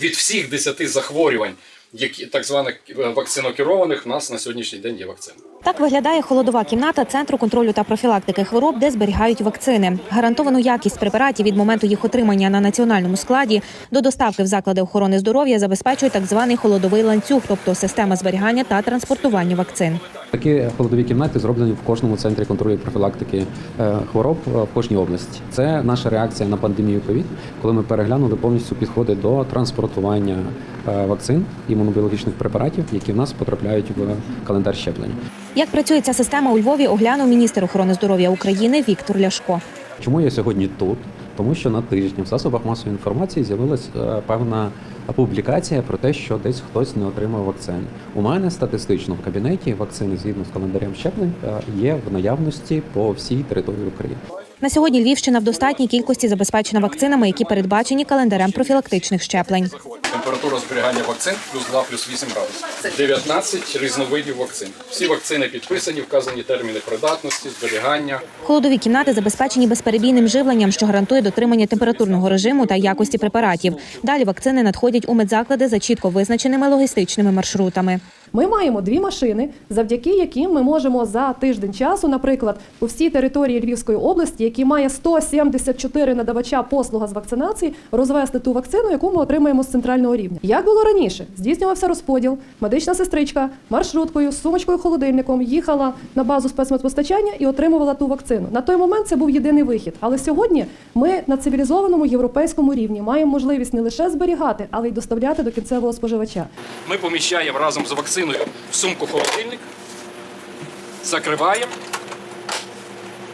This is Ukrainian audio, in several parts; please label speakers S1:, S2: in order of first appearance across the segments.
S1: від всіх 10 захворювань, які так званих е, вакцинокерованих, у нас на сьогоднішній день є вакцина.
S2: Так виглядає холодова кімната Центру контролю та профілактики хвороб, де зберігають вакцини. Гарантовану якість препаратів від моменту їх отримання на національному складі до доставки в заклади охорони здоров'я забезпечує так званий холодовий ланцюг, тобто система зберігання та транспортування вакцин.
S3: Такі холодові кімнати зроблені в кожному центрі контролю профілактики е, хвороб в кожній області. Це наша реакція на пандемію ковід, коли ми переглянули повністю підходи до транспортування е, вакцин імунобіологічних препаратів, які в нас потрапляють в календар щеплення.
S2: Як працює ця система у Львові, оглянув міністр охорони здоров'я України Віктор Ляшко.
S3: Чому я сьогодні тут? Тому що на тижні в засобах масової інформації з'явилась е, певна публікація про те, що десь хтось не отримав вакцин. У мене статистично в кабінеті вакцини згідно з календарем щеплень е, є в наявності по всій території України.
S2: На сьогодні Львівщина в достатній кількості забезпечена вакцинами, які передбачені календарем профілактичних щеплень.
S1: Температура зберігання вакцин плюс 2, плюс 8 градусів. 19 різновидів вакцин. Всі вакцини підписані, вказані терміни придатності, зберігання.
S2: Холодові кімнати забезпечені безперебійним живленням, що гарантує дотримання температурного режиму та якості препаратів. Далі вакцини надходять у медзаклади за чітко визначеними логістичними маршрутами.
S4: Ми маємо дві машини, завдяки яким ми можемо за тиждень часу, наприклад, по всій території Львівської області, які має 174 надавача послуга з вакцинації, розвести ту вакцину, яку ми отримаємо з центрального рівня. Як було раніше, здійснювався розподіл. Медична сестричка маршруткою з сумочкою холодильником їхала на базу спецмедпостачання і отримувала ту вакцину. На той момент це був єдиний вихід. Але сьогодні ми на цивілізованому європейському рівні маємо можливість не лише зберігати, але й доставляти до кінцевого споживача.
S1: Ми поміщаємо разом з вакциною в сумку холодильник, закриваємо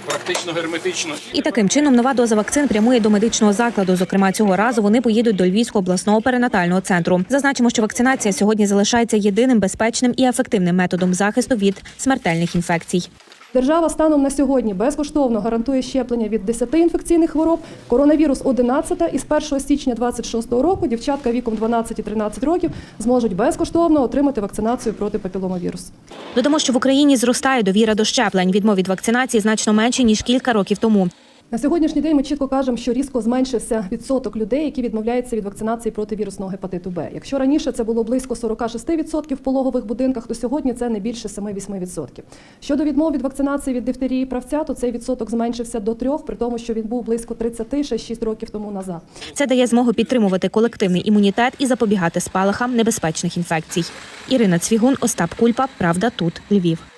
S1: практично герметично.
S2: І таким чином нова доза вакцин прямує до медичного закладу. Зокрема, цього разу вони поїдуть до Львівського обласного перинатального центру. Зазначимо, що вакцинація сьогодні залишається єдиним безпечним і ефективним методом захисту від смертельних інфекцій.
S4: Держава станом на сьогодні безкоштовно гарантує щеплення від 10 інфекційних хвороб, коронавірус 11 і з 1 січня 2026 року дівчатка віком 12-13 років зможуть безкоштовно отримати вакцинацію проти папіломавірусу.
S2: Додамо, що в Україні зростає довіра до щеплень. Відмов від вакцинації значно менше ніж кілька років тому.
S4: На сьогоднішній день ми чітко кажемо, що різко зменшився відсоток людей, які відмовляються від вакцинації проти вірусного гепатиту Б. Якщо раніше це було близько 46% в пологових будинках, то сьогодні це не більше 7-8%. Щодо відмов від вакцинації від дифтерії правця, то цей відсоток зменшився до 3, при тому, що він був близько 30 ще 6 років тому назад.
S2: Це дає змогу підтримувати колективний імунітет і запобігати спалахам небезпечних інфекцій. Ірина Цвігун, Остап Кульпа. Правда, тут Львів.